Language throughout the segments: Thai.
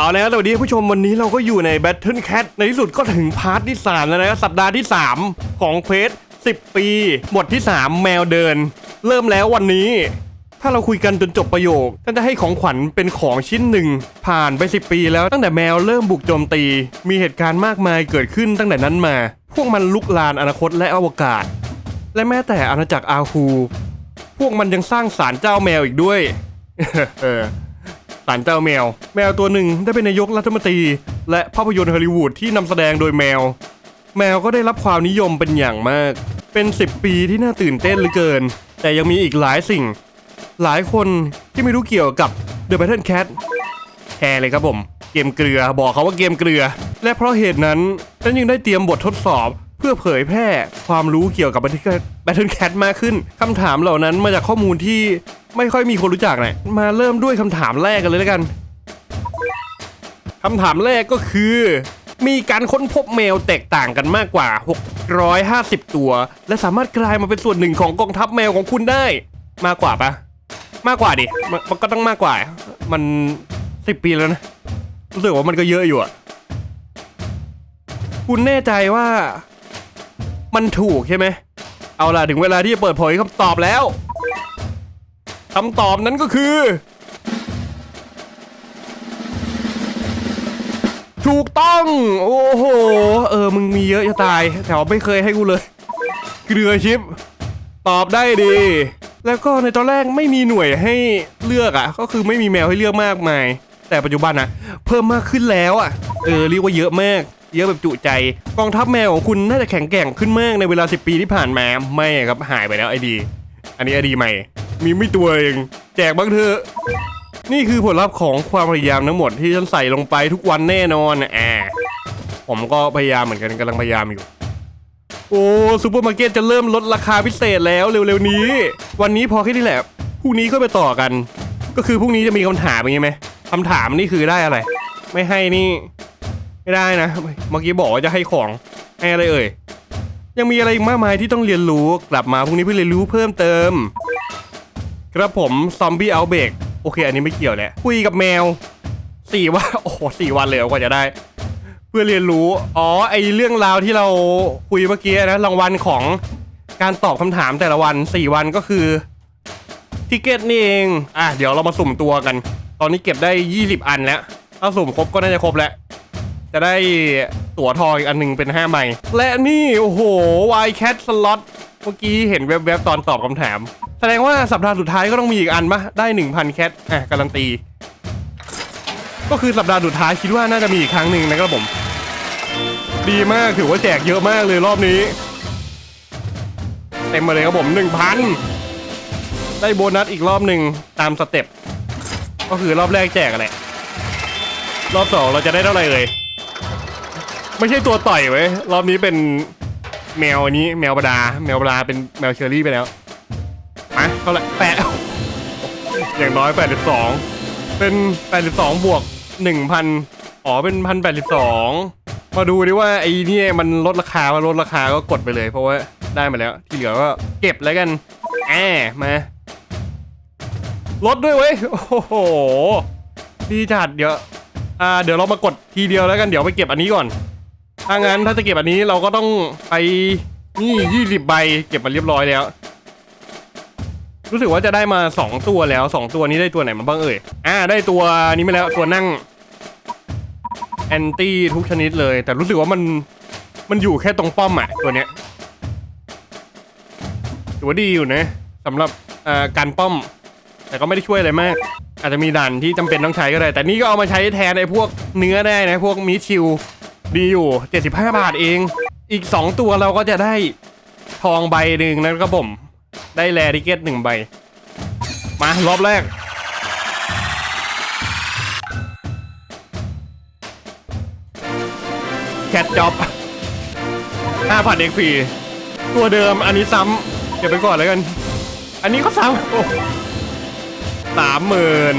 เอาแล้วสวัสดีผู้ชมวันนี้เราก็อยู่ใน Battle Cat ในที่สุดก็ถึงพาร์ทที่ 3 แล้วนะครับสัปดาห์ที่ 3 ของเควส10 ปี บทที่ 3 แมวเดิน เริ่มแล้ววันนี้ ถ้าเราคุยกันจนจบประโยคท่านจะให้ของขวัญเป็นของชิ้นหนึ่ง ผ่านไป 10 ปีแล้วตั้งแต่แมวเริ่มบุกโจมตี มีเหตุการณ์มากมายเกิดขึ้นตั้งแต่นั้นมา พวกมันลุกลานอนาคตและอวกาศ และแม้แต่อาณาจักรอาฮูพวกมันยังสร้างศาลเจ้าแมวอีกด้วย เออ ศาลเจ้าแมว แมวตัวหนึ่งได้เป็นนายกรัฐมนตรี และภาพยนตร์ฮอลลีวูดที่นำแสดงโดยแมว แมวก็ได้รับความนิยมเป็นอย่างมาก เป็น 10 ปีที่น่าตื่นเต้นเหลือเกิน แต่ยังมีอีกหลายสิ่ง หลายคนที่ไม่รู้เกี่ยวกับ The Battle Cat แชร์เลยครับผม เกมเกลือบอกเขาว่าเกมเกลือ และเพราะเหตุนั้นฉันยังได้เตรียมบททดสอบ พื่อเผยแพร่ความรู้เกี่ยวกับ Battle Battle Cat มากขึ้นคำถามเหล่านั้นมาจากข้อมูลที่ไม่ค่อยมีคนรู้จักนะมาเริ่มด้วยคำถามแรกกันเลยแล้วกันคำถามแรกก็คือ มีการค้นพบแมวแตกต่างกันมากกว่า 650 ตัว และสามารถกลายมาเป็นส่วนหนึ่งของกองทัพแมวของคุณได้ มากกว่าปะมากกว่าดิมมันก็ต้องมากกว่า มันสิบปีแล้วนะรู้สึกว่ามันก็เยอะอยู่อะคุณแน่ใจว่า มันถูกใช่ไหม เอาล่ะถึงเวลาที่จะเปิดเผยคำตอบแล้วคำตอบนั้นก็คือ ถูกต้อง โอ้โห เออ มึงมีเยอะจะตายแต่ว่าไม่เคยให้กูเลย เกลือชิป ตอบได้ดี แล้วก็ในตอนแรกไม่มีหน่วยให้เลือกอะ่ะ ก็คือไม่มีแมวให้เลือกมากมาย แต่ปัจจุบันอะเพิ่มมากขึ้นแล้วอะ่ะ เออเรียกว่าเยอะมาก เยอะแบบจุใจกองทัพแมวของคุณน่าจะแข็งแกร่งขึ้นมากในเวลา 10 ปีที่ผ่านมาไม่ครับหายไปแล้วไอดี อันนี้ไอดีใหม่ มีไม่ตัวเอง แจกบ้างเถอะนี่คือผลลัพธ์ของความพยายามทั้งหมดที่ฉันใส่ลงไปทุกวันแน่นอนแอ่าผมก็พยายามเหมือนกันกำลังพยายามอยู่ โอ้ซูเปอร์มาร์เก็ตจะเริ่มลดราคาพิเศษแล้วเร็วๆนี้ วันนี้พอแค่นี้แหละพรุ่งนี้ก็ไปต่อกัน ก็คือพรุ่งนี้จะมีคำถามอย่างงี้ไหมคำถามนี่คือได้อะไร ไม่ให้นี่ ไม่ได้นะ เมื่อกี้บอกว่าจะให้ของให้อะไรเอ่ย ยังมีอะไรอีกมากมายที่ต้องเรียนรู้ กลับมาพรุ่งนี้เพื่อเรียนรู้เพิ่มเติมครับผมซอมบี้เอาเบกโอเค อันนี้ไม่เกี่ยวแหละ คุยกับแมวสี่วัน โอ้โหสี่วันเลยกว่าจะได้ เพื่อเรียนรู้ อ๋อ ไอเรื่องราวที่เราคุยเมื่อกี้นะ รางวัลของการตอบคำถามแต่ละวัน4วันก็คือทิเกตนี่เอง อะ เดี๋ยวเรามาสุ่มตัวกัน ตอนนี้เก็บได้ 20 อันแล้ว ถ้าสุ่มครบก็น่าจะครบแล้ว จะได้ตั๋วทองอีกอันหนึ่งเป็น5ใบและนี่ โอ้โหวายแคทสล็อตเมื่อกี้เห็นแวบๆตอนตอบคำถาม แสดงว่าสัปดาห์สุดท้ายก็ต้องมีอีกอันปะได้ 1,000 แคทอะการันตี ก็คือสัปดาห์สุดท้ายคิดว่าน่าจะมีอีกครั้งหนึ่งนะครับผม ดีมากถือว่าแจกเยอะมากเลยรอบนี้ เต็มมาเลยครับผมหนึ่งพันได้โบนัสอีกรอบหนึ่งตามสเต็ปก็คือรอบแรกแจกอะไรรอบสองเราจะได้เท่าไหร่เลย ไม่ใช่ตัวต่อยไว้ยรอบนี้เป็นแมวอันนี้แมวบดาแมวบดาเป็นแมวเชอรี่ไปแล้วมาเท่าไหร่แปดอย่างน้อยแปดสิบสองเป็น82บวก1,000อ๋อเป็น1,082มาดูดิว่าไอ้นี่มันลดราคามาลดราคาก็กดไปเลย เพราะว่าได้มาแล้ว ที่เหลือก็เก็บแล้วกันแอบมาลดด้วยเว้ยโอ้โหดีจัดเดี๋ยวอ่าเดี๋ยวเรามากดทีเดียวแล้วกันเดี๋ยวไปเก็บอันนี้ก่อน ถ้างั้นถ้าจะเก็บอันนี้เราก็ต้องไปนี่20ใบเก็บมาเรียบร้อยแล้ว รู้สึกว่าจะได้มา2ตัวแล้ว2ตัวนี้ได้ตัวไหนมาบ้างเอ่ยอ่าได้ตัวนี้มาแล้วตัวนั่งแอนตี้ทุกชนิดเลย แต่รู้สึกว่ามันมันอยู่แค่ตรงป้อมอะตัวเนี้ยถือว่าดีอยู่นะสำหรับการป้อม แต่ก็ไม่ได้ช่วยอะไรมาก อาจจะมีด่านที่จำเป็นต้องใช้ก็ได้ แต่นี่ก็เอามาใช้แทนไอ้พวกเนื้อได้นะพวกมีชิล ดีอยู่ 75 บาทเอง อีก 2 ตัวเราก็จะได้ทองใบหนึ่งนะครับผม ได้แรดิเกตหนึ่งใบ มารอบแรก แคทจ็อบห้าพันเอ็กพีตัวเดิมอันนี้ซ้ำเก็บไปก่อนแล้วกัน อันนี้ก็ซ้ำสามหมื่น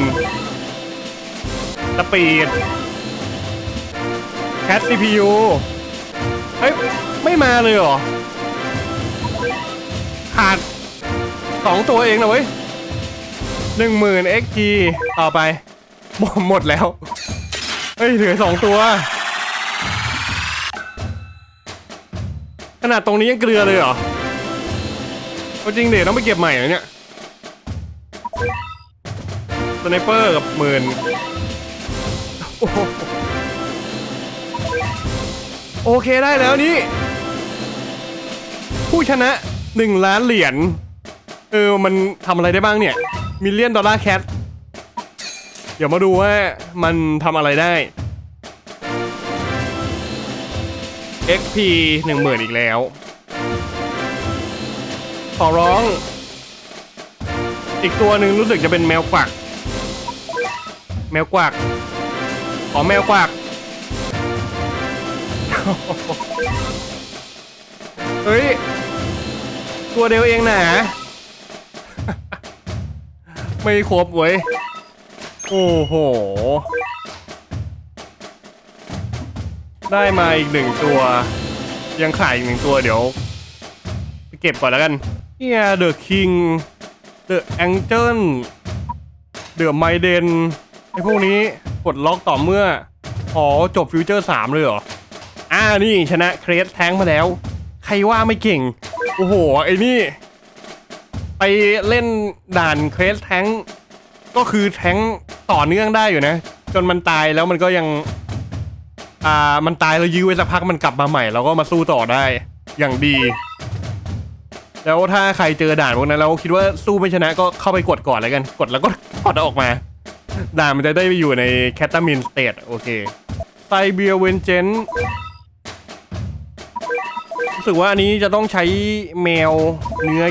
สปีด แคทซีพียูเฮ้ย ไม่มาเลยเหรอ ขาดสองตัวเองนะเว้ยหนึ่งหมื่นเอ็กีต่อไป หมดหมดแล้ว เฮ้ย เหลือสองตัว ขนาดตรงนี้ยังเกลือเลยเหรอเอาจริงเดี๋ยวต้องไปเก็บใหม่เหรอเนี่ยสไนเปอร์กับหมื่นโอ้ โอเคได้แล้วนี่ ผู้ชนะหนึ่งล้านเหรียญเออมันทำอะไรได้บ้างเนี่ยมิลเลียนดอลลาร์แคทเดี๋ยวมาดูว่ามันทำอะไรได้ XP หนึ่งหมื่นอีกแล้ว ขอร้อง อีกตัวหนึ่งรู้สึกจะเป็นแมวกวัก แมวกวัก ขอแมวกวัก เฮ้ย ตัวเดียวเองนะไม่ครบเว้ย โอ้โห ได้มาอีกหนึ่งตัว ยังขายอีกหนึ่งตัวเดี๋ยวไปเก็บก่อนแล้วกันเนี่ยเดอะคิง เดอะแองเจิลเดอะไมเดนไอพวกนี้กดล็อกต่อเมื่อ อ๋อ จบฟิวเจอร์สามเลยเหรอ นี่ชนะเครสแท้งมาแล้ว ใครว่าไม่เก่ง โอ้โห ไอ้นี่ ไปเล่นด่านเครสแท้งก็คือแท้งต่อเนื่องได้อยู่นะ จนมันตายแล้วมันก็ยัง อ่า มันตายแล้วยื้อไว้สักพักมันกลับมาใหม่แล้วก็มาสู้ต่อได้อย่างดี แล้วถ้าใครเจอด่านพวกนั้นแล้วคิดว่าสู้ไม่ชนะก็เข้าไปกดก่อนแล้วกัน กดแล้วก็กดอาออกมา ด่านมันจะได้ไปอยู่ในแคตามินสเตทโอเคไซเบียเวนเจน รู้สึกว่าอันนี้จะต้องใช้แมวเนื้อ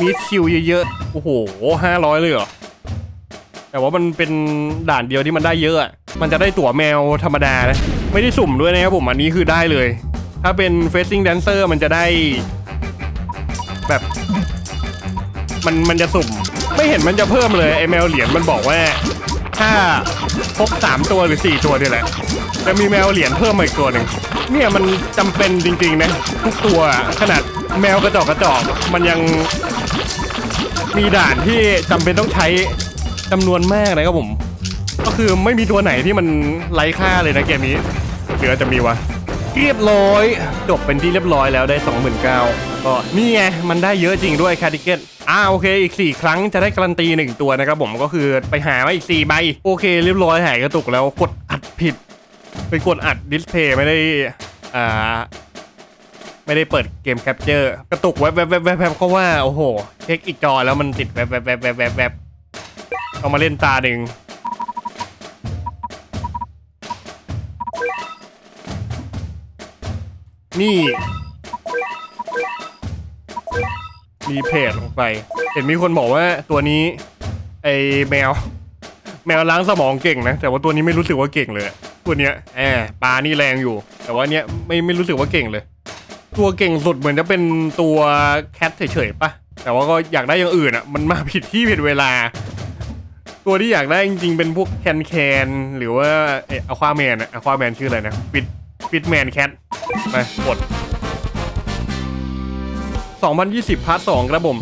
มีคิวเยอะๆ โอ้โหห้าร้อยเลยเหรอ แต่ว่ามันเป็นด่านเดียวที่มันได้เยอะ มันจะได้ตั๋วแมวธรรมดานะ ไม่ได้สุ่มด้วยนะครับผม อันนี้คือได้เลย ถ้าเป็น Facing Dancer มันจะได้ แบบ มันมันจะสุ่ม ไม่เห็นมันจะเพิ่มเลยไอแมวเหรียญมันบอกว่า ถ้าครบสามตัวหรือสี่ตัวนี่แหละ จะมีแมวเหรียญเพิ่มมาอีกตัวหนึ่ง เนี่ยมันจำเป็นจริงๆนะทุกตัวขนาดแมวกระจอกกระจอกมันยังมีด่านที่จำเป็นต้องใช้จำนวนมากนะครับผม ก็คือไม่มีตัวไหนที่มันไร้ค่าเลยนะเกมนี้เดี๋ยวจะมีวะเรียบร้อยจบเป็นที่เรียบร้อยแล้วได้29,000ก็นี่ไงมันได้เยอะจริงด้วยคาร์ดิเกตอ่าโอเคอีก 4 ครั้งจะได้การันตี 1 ตัวนะครับผมก็คือไปหามาอีก 4 ใบ โอเค เรียบร้อยหายกระตุกแล้วกดอัดผิด ไปกดอัดดิสเพย์ไม่ได้ อ่า ไม่ได้เปิดเกมแคปเจอร์กระตุกแวบแวบแวบแวบแวบก็ว่า โอ้โห เช็คอีกจอแล้วมันติดแวบแวบแวบแวบแวบแวบเอามาเล่นตาหนึ่งนี่ มีเพจลงไป เห็นมีคนบอกว่าตัวนี้ ไอแมว แมวล้างสมองเก่งนะ แต่ว่าตัวนี้ไม่รู้สึกว่าเก่งเลย ตัวเนี้ยแอบปลานี่แรงอยู่ แต่ว่าเนี้ยไม่ไม่รู้สึกว่าเก่งเลย ตัวเก่งสุดเหมือนจะเป็นตัวแคทเฉยๆปะแต่ว่าก็อยากได้อย่างอื่นอะ มันมาผิดที่ผิดเวลา ตัวที่อยากได้จริงๆเป็นพวกแคนแคนหรือว่าเออควาแมนอะอควาแมนชื่ออะไรนะฟิตฟิตแมนแคทไปกด2020พาร์ท2ครับผม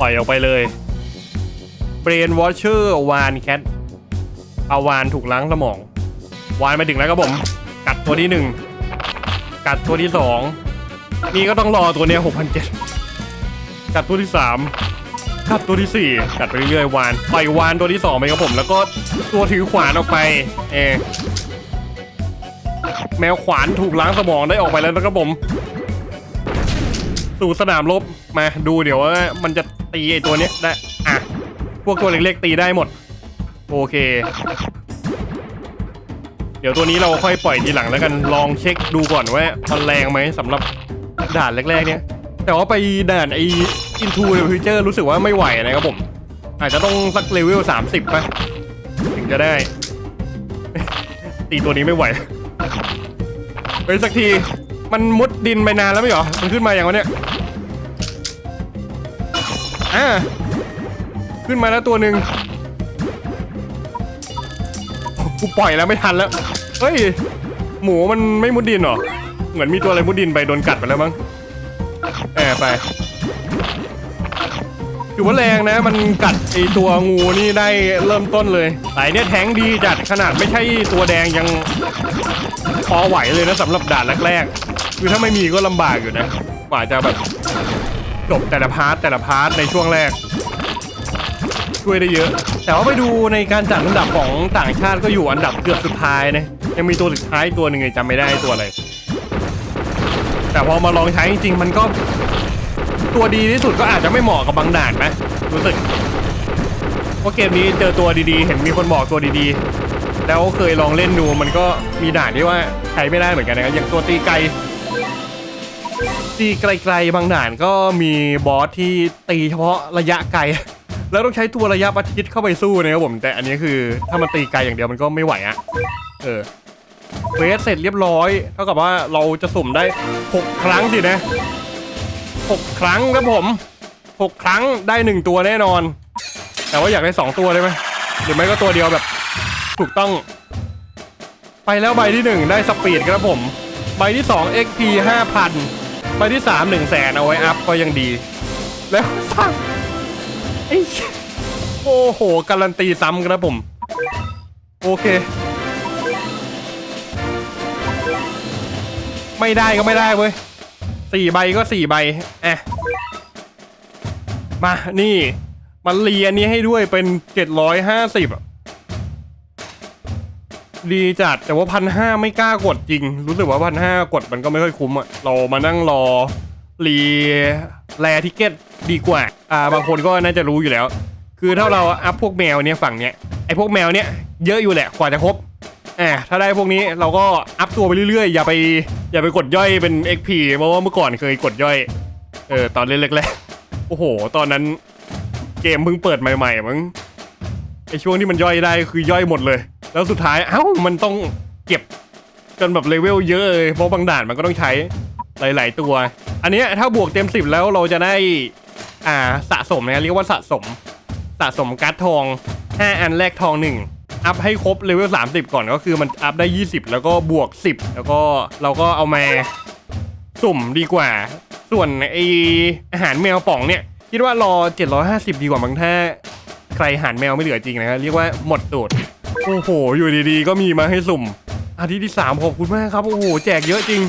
ปล่อยออกไปเลย Brain Watcher วานแคทเอาวานถูกล้างสมอง วานไปถึงแล้วครับผม กัดตัวที่หนึ่งกัดตัวที่สองนี่ก็ต้องรอตัวเนี้ยหกพันเจ็ดกัดตัวที่สามกัดตัวที่สี่กัดไปเรื่อยๆวานปล่อยวานตัวที่สองไปครับผม แล้วก็ตัวถือขวานออกไป เออแมวขวานถูกล้างสมองได้ออกไปแล้วนะครับผมสู่สนามรบมาดูเดี๋ยวว่ามันจะตีไอตัวเนี้ยได้อะ วกตัวเล็กๆตีได้หมด โอเค เดี๋ยวตัวนี้เราค่อยปล่อยทีหลังแล้วกันลองเช็คดูก่อนว่ามันแรงไหมสำหรับด่านแรกๆเนี่ย แต่ว่าไปด่านไอ Into the Future รู้สึกว่าไม่ไหวนะครับผม อาจจะต้องสักเลเวล30ป่ะถึงจะได้ ตีตัวนี้ไม่ไหวเฮ้ยสักทีมันมุดดินไปนานแล้วไม่หรอ มันขึ้นมาอย่างวะเนี่ยอ่า ขึ้นมาแล้วตัวหนึ่งกูปล่อยแล้วไม่ทันแล้ว เฮ้ย หมูมันไม่มุดดินเหรอ เหมือนมีตัวอะไรมุดดินไปโดนกัดไปแล้วมั้งแอบไปถือว่าแรงนะ มันกัดไอตัวงูนี่ได้เริ่มต้นเลยแต่อันเนี่ยแทงดีจัดขนาดไม่ใช่ตัวแดงยังพอไหวเลยนะสำหรับด่านแรกๆ คือถ้าไม่มีก็ลำบากอยู่นะ กว่าจะแบบจบแต่ละพาร์ทแต่ละพาร์ทในช่วงแรก ช่วยได้เยอะ แต่ว่าไปดูในการจัดอันดับของต่างชาติก็อยู่อันดับเกือบสุดท้ายนะยังมีตัวสุดท้ายตัวหนึ่งจำไม่ได้ตัวอะไรแต่พอมาลองใช้จริงๆมันก็ ตัวดีที่สุดก็อาจจะไม่เหมาะกับบางด่านนะรู้สึกเพราะเกมนี้เจอตัวดีๆ เห็นมีคนบอกตัวดีๆ แล้วเคยลองเล่นดูมันก็มีด่านที่ว่าใช้ไม่ได้เหมือนกันนะครับอย่างตัวตีไกลตีไกลๆบางด่านก็มีบอสที่ตีเฉพาะระยะไกล แล้วต้องใช้ตัวระยะประชิดเข้าไปสู้นะครับผม แต่อันนี้คือถ้ามันตีไกลอย่างเดียวมันก็ไม่ไหวอะเออเควสเสร็จเรียบร้อย เท่ากับว่าเราจะสุ่มได้ 6 ครั้งสินะ 6 ครั้งครับผม 6 ครั้งได้ 1 ตัวแน่นอน แต่ว่าอยากได้ 2 ตัวได้ไหมหรือไม่ก็ตัวเดียวแบบ ถูกต้อง ไปแล้วใบที่ 1 ได้สปีดครับผม ใบที่ 2 XP 5,000 ใบที่ 3 1 0 0 0 0แสนเอาไว้อัพก็ยังดี แล้วสาม ไอ้โอ้โห การันตีซ้ำครับผม โอเค ไม่ได้ก็ไม่ได้เว้ยสี่ใบก็สี่ใบอะมา นี่ มันเรียนนี้ให้ด้วยเป็นเจ็ดร้อยห้าสิบดีจัด แต่ว่าพันห้าไม่กล้ากดจริง รู้สึกว่าพันห้ากดมันก็ไม่ค่อยคุ้มอะเรามานั่งรอรี แลทิเก็ตดีกว่า อ่า บางคนก็น่าจะรู้อยู่แล้ว คือถ้าเราอัพพวกแมวเนี้ยฝั่งเนี้ย ไอพวกแมวเนี้ยเยอะอยู่แหละ กว่าจะครบ อ่า ถ้าได้พวกนี้เราก็อัพตัวไปเรื่อยๆ อย่าไป อย่าไปกดย่อยเป็น XP เพราะว่าเมื่อก่อนเคยกดย่อย เออ ตอนเล่นแรกๆ โอ้โห ตอนนั้นเกมเพิ่งเปิดใหม่ๆมั้ง ไอช่วงที่มันย่อยได้คือย่อยหมดเลย แล้วสุดท้าย เอ้า มันต้องเก็บจนแบบเลเวลเยอะเลย เพราะบางด่านมันก็ต้องใช้ หลายๆตัว อันนี้ถ้าบวกเต็ม10แล้วเราจะได้ อ่าสะสมนะเรียกว่าสะสม สะสมการ์ดทอง 5 อันแรกทอง 1 อัพให้ครบเลเวล30 ก่อนก็คือมันอัพได้ 20 แล้วก็บวก 10 แล้วก็เราก็เอามาสุ่มดีกว่า ส่วนไออาหารแมวป่องเนี่ย คิดว่ารอ 750 ดีกว่าบางถ้า ใครหารแมวไม่เหลือจริงนะเรียกว่าหมดตูดโอ้โห อยู่ดีๆ ก็มีมาให้สุ่มอาทิตย์ที่ 3 ขอบคุณมากครับ โอ้โห แจกเยอะจริง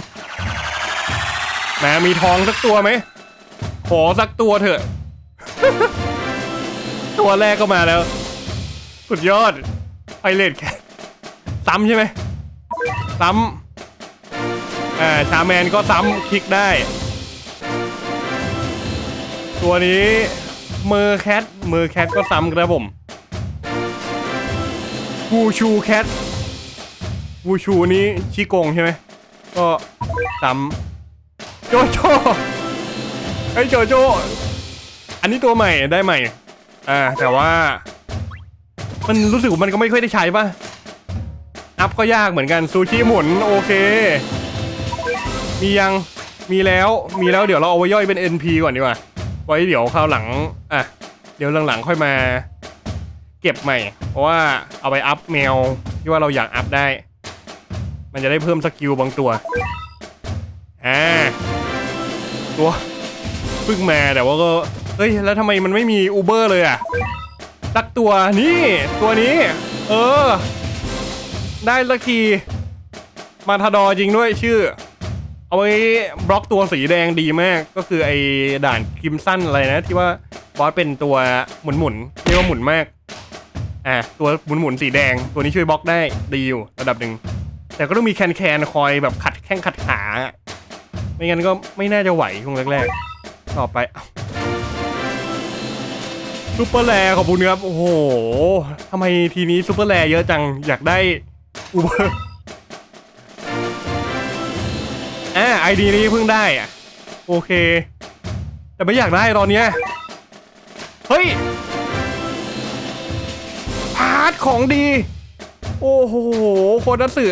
แหมมีทองสักตัวไหมขอสักตัวเถอะ ตัวแรกก็มาแล้ว สุดยอดไพเรตแคซ้ำใช่ไหมซ้ำอ่าชาแมนก็ซ้ำคลิกได้ ตัวนี้เมอแคทเมอแคทก็ซ้ำครับผมวูชูแคทวูชูนี้ชิโกงใช่ไหมก็ซ้ำ โจโจไอ้โจโจ อันนี้ตัวใหม่ได้ใหม่ อ่า แต่ว่า มันรู้สึกว่ามันก็ไม่ค่อยได้ใช้ป่ะ อัพก็ยากเหมือนกันซูชิหมุนโอเค มียัง มีแล้ว มีแล้วเดี๋ยวเราเอาไว้ย่อยเป็น NP ก่อนดีกว่า ไว้เดี๋ยวคราวหลัง อะ เดี๋ยวหลังๆค่อยมา เก็บใหม่ เพราะว่าเอาไปอัพแมวที่ว่าเราอยากอัพได้ มันจะได้เพิ่มสกิลบางตัว อ่า ตัวเพิ่งมาแต่ว่าก็เฮ้ยแล้วทำไมมันไม่มีอูเบอร์เลยอะสักตัวนี่ตัวนี้ เออ ได้สักทีมาทาดอจริงด้วยชื่อ เอาไว้บล็อกตัวสีแดงดีมากก็คือไอ้ด่านคิมสั้นอะไรนะ ที่ว่าบอสเป็นตัวหมุนหมุนเรียกว่าหมุนมากอะตัวหมุนหมุนสีแดง ตัวนี้ช่วยบล็อกได้ดีอยู่ระดับหนึ่งแต่ก็ต้องมีแคนแคนคอยแบบขัดแข้งขัดขา ไม่งั้นก็ไม่น่าจะไหวช่วงแรกๆ ต่อไปซูเปอร์แรร์ขอบคุณครับ โอ้โหทำไมทีนี้ซูเปอร์แรร์เยอะจัง อยากได้อูเบอร์อ่าไอดีนี้เพิ่งได้อะ โอเค แต่ไม่อยากได้ตอนเนี้ย เฮ้ยพาร์ทของดี โอ้โหโคตรนัตสึ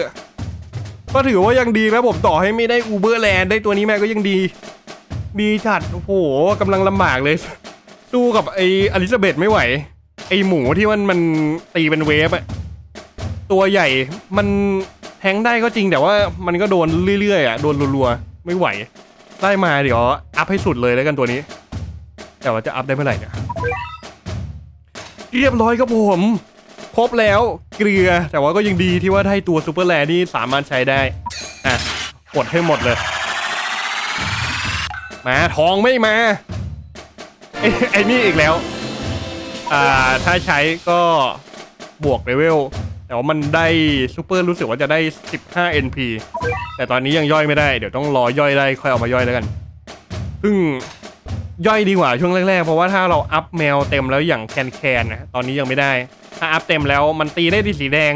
ก็ถือว่ายังดีนะผมต่อให้ไม่ได้อูเบอร์แลนด์ได้ตัวนี้แม่ก็ยังดี ดีจัด โอ้โหกำลังลำบากเลย สู้กับไออลิซาเบธไม่ไหว ไอหมูที่มันมันตีเป็นเวฟอะตัวใหญ่มันแทงได้ก็จริงแต่ว่ามันก็โดนเรื่อยๆอะโดนรัวๆไม่ไหว ได้มาเดี๋ยวอัพให้สุดเลยแล้วกันตัวนี้ แต่ว่าจะอัพได้เมื่อไหร่เนี่ยเรียบร้อยครับผม ครบแล้วเกลือ แต่ว่าก็ยังดีที่ว่าได้ตัวซูเปอร์แลนี่สามารถใช้ได้ อะกดให้หมดเลย มาทองไม่มา ไอ้ไอ้นี่อีกแล้ว อ่าถ้าใช้ก็บวกเลเวลแต่ว่ามันได้ซูเปอร์รู้สึกว่าจะได้ 15 NP แต่ตอนนี้ยังย่อยไม่ได้ เดี๋ยวต้องรอย่อยได้ค่อยเอามาย่อยแล้วกันซึ่งย่อยดีกว่าช่วงแรกๆ เพราะว่าถ้าเราอัพแมวเต็มแล้วอย่างแคนแคนนะ ตอนนี้ยังไม่ได้ ถ้าอัพเต็มแล้วมันตีได้ที่สีแดง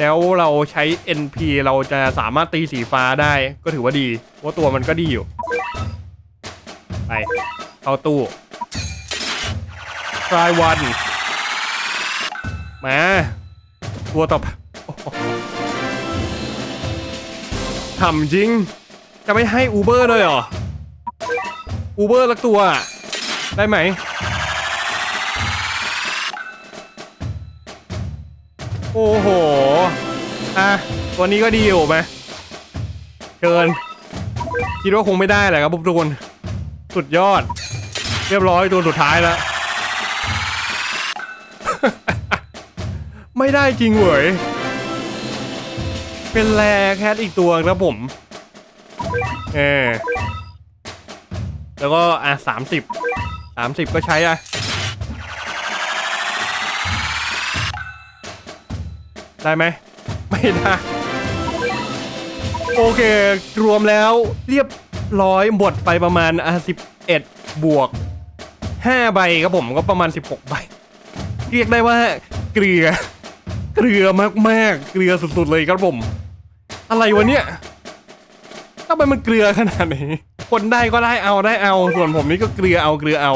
แล้วเราใช้ NP เราจะสามารถตีสีฟ้าได้ก็ถือว่าดีเพราะตัวมันก็ดีอยู่ ไป เข้าตู้ try one มาตัวต่อไปทำจริง จะไม่ให้อูเบอร์เลยเหรออูเบอร์ลักตัว ได้ไหม โอ้โห อะ ตัวนี้ก็ดีอยู่ไหมเกิน คิดว่าคงไม่ได้แหละครับทุกคน สุดยอด เรียบร้อยตัวสุดท้ายแล้ว ไม่ได้จริงเหวยเป็นแรแคทอีกตัวครับผม เออแล้วก็อะสามสิบสามสิบก็ใช้อะ ได้ไหมไม่ได้ โอเค รวมแล้วเรียบร้อยหมดไปประมาณอะสิบเอ็ดบวกห้าใบครับผมก็ประมาณสิบหกใบ เรียกได้ว่าเกลือ เกลือมากๆ เกลือสุดๆเลยครับผม อะไรวะเนี่ยทำไมมันเกลือขนาดนี้ คนได้ก็ได้เอาได้เอา ส่วนผมนี่ก็เกลือเอาเกลือเอา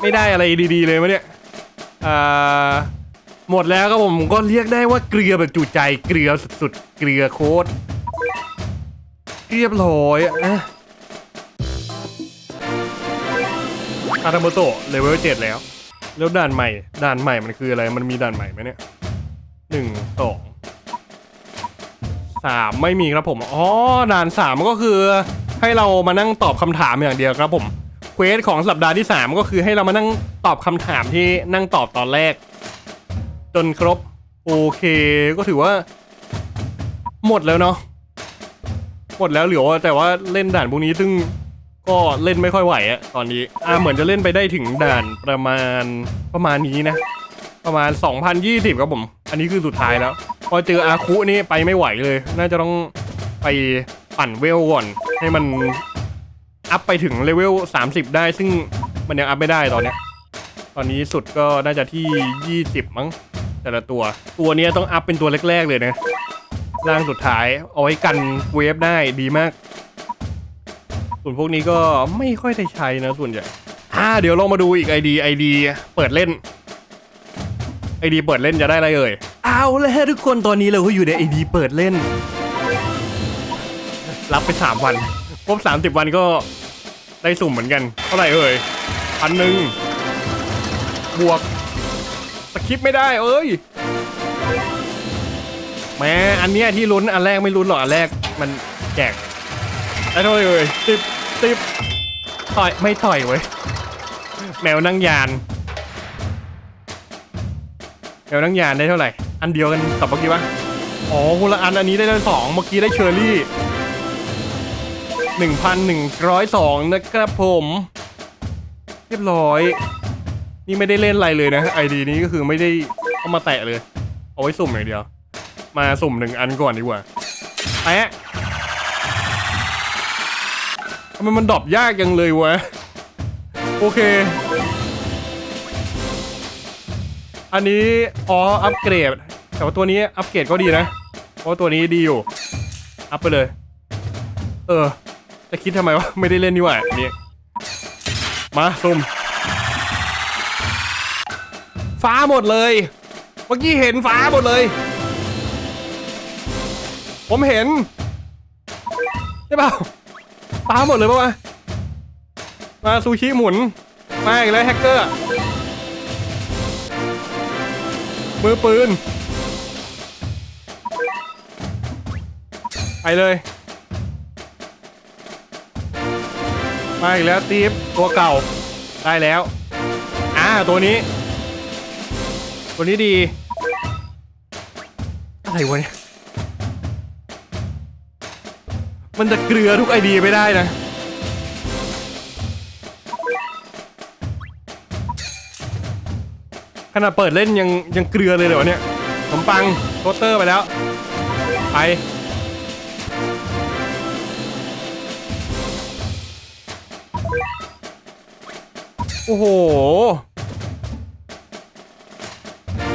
ไม่ได้อะไรดีๆเลยวะเนี่ย อ่า หมดแล้วครับผมก็เรียกได้ว่าเกลือแบบจุใจเกลือสุดๆเกลือโคตรเรียบร้อยอะอาราโมโตะเลเวลเจ็ดแล้ว แล้วด่านใหม่ ด่านใหม่มันคืออะไร มันมีด่านใหม่ไหมเนี่ยหนึ่งสองสามไม่มีครับผม อ๋อ ด่านสามก็คือ ให้เรามานั่งตอบคำถามอย่างเดียวครับผม เควสของสัปดาห์ที่สามก็คือให้เรามานั่งตอบคำถามที่นั่งตอบตอนแรก จนครบ โอเคก็ถือว่า หมดแล้วเนาะหมดแล้วเหลือแต่ว่าเล่นด่านพวกนี้ซึ่งก็เล่นไม่ค่อยไหวอะตอนนี้อ่าเหมือนจะเล่นไปได้ถึงด่านประมาณประมาณนี้นะ ประมาณ 2020ครับผม อันนี้คือสุดท้ายแล้ว พอเจออาคุนี่ไปไม่ไหวเลย น่าจะต้องไปปั่นเวลก่อน ให้มันอัพไปถึงเลเวล 30 ได้ ซึ่งมันยังอัพไม่ได้ตอนเนี้ยตอนนี้สุดก็น่าจะที่ 20 มั้ง แต่ละตัว ตัวเนี้ยต้องอัพเป็นตัวแรกๆเลยนะร่างสุดท้ายเอาไว้กันเวฟได้ดีมาก ส่วนพวกนี้ก็ไม่ค่อยได้ใช้นะส่วนใหญ่อ่าเดี๋ยวลองมาดูอีก ID ID เปิดเล่น ID เปิดเล่นจะได้อะไรเอ่ยเอาแล้วทุกคนตอนนี้เราก็อยู่ใน ID เปิดเล่น รับไปสามวันครบสามสิบวันก็ได้สุ่มเหมือนกัน เท่าไหร่เอ่ยพันหนึ่งบวก สคริปไม่ได้เอ้ยแม้อันเนี้ยที่ลุ้นอันแรกไม่ลุ้นหรอกอันแรกมันแจกไอ้เท่าไหร่เอ่ยติบติบต่อยไม่ต่อยเว้ยแมวนั่งยานแมวนั่งยานได้เท่าไหร่ อันเดียวกันกับเมื่อกี้ปะอ๋อคนละอันอันนี้ได้ได้สองเมื่อกี้ได้เชอร์รี่หนึ่งพันหนึ่งร้อยสองนะครับผม เรียบร้อย นี่ไม่ได้เล่นอะไรเลยนะไอดีนี้ก็คือไม่ได้เอามาแตะเลย เอาไว้สุ่มอย่างเดียว มาสุ่มหนึ่งอันก่อนดีกว่าแปะทำไมมันดรอปยากยังเลยวะ โอเค อันนี้อ๋ออัปเกรด แต่ว่าตัวนี้อัปเกรดก็ดีนะ เพราะตัวนี้ดีอยู่ อัพไปเลย เออ จะคิดทำไมวะ ไม่ได้เล่นนี่หว่าอันนี่มาซุ่ม ฟ้าหมดเลย เมื่อกี้เห็นฟ้าหมดเลย ผมเห็นใช่เปล่าฟ้าหมดเลยปะวะมาซูชิหมุนมาอีกแล้วแฮกเกอร์มือปืน ไปเลย มาอีกแล้วตีฟตัวเก่า ได้แล้ว อ่า ตัวนี้ วนี้ดี อะไรวะเนี่ย มันจะเกลือทุกไอเดียไม่ได้นะ ขนาดเปิดเล่นยังยังเกลือเลยเหรอเนี่ยขนมปังโทสเตอร์ไปแล้ว ไปโอ้โห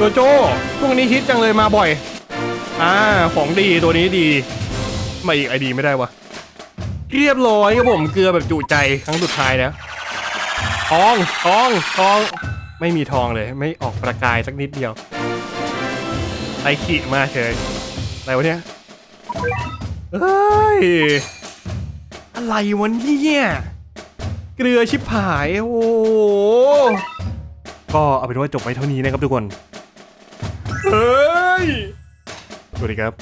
ตัวโจ้ช่วงนี้ฮิตจังเลยมาบ่อย อ่า ของดีตัวนี้ดี มาอีกไอดีไม่ได้วะ เรียบร้อยครับผมเกลือแบบจุใจครั้งสุดท้ายแล้วทอง ทอง ทอง ไม่มีทองเลย ไม่ออกประกายสักนิดเดียว ไอขีมาเฉย อะไรวะเนี่ยเฮ้ย อะไรวะเนี่ยเกลือชิบหาย โอ้โหก็เอาเป็นว่าจบไปเท่านี้นะครับทุกคน เฮ้ย สวัสดีครับ